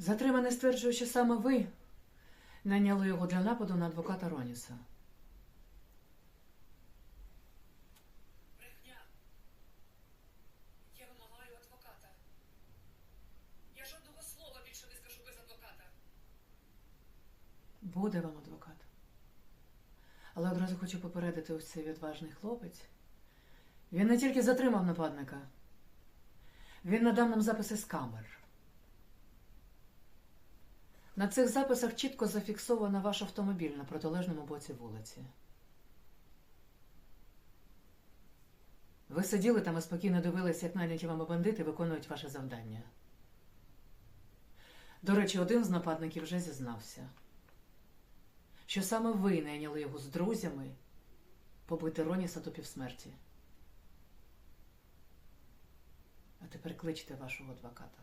Затриманий стверджує, що саме ви найняли його для нападу на адвоката Роніса. Буде вам адвокат. Але одразу хочу попередити ось цей відважний хлопець. Він не тільки затримав нападника, він надав нам записи з камер. На цих записах чітко зафіксовано ваш автомобіль на протилежному боці вулиці. Ви сиділи там і спокійно дивились, як наняті вами бандити виконують ваше завдання. До речі, один з нападників вже зізнався що саме ви найняли його з друзями побити Роніса до півсмерті. А тепер кличте вашого адвоката.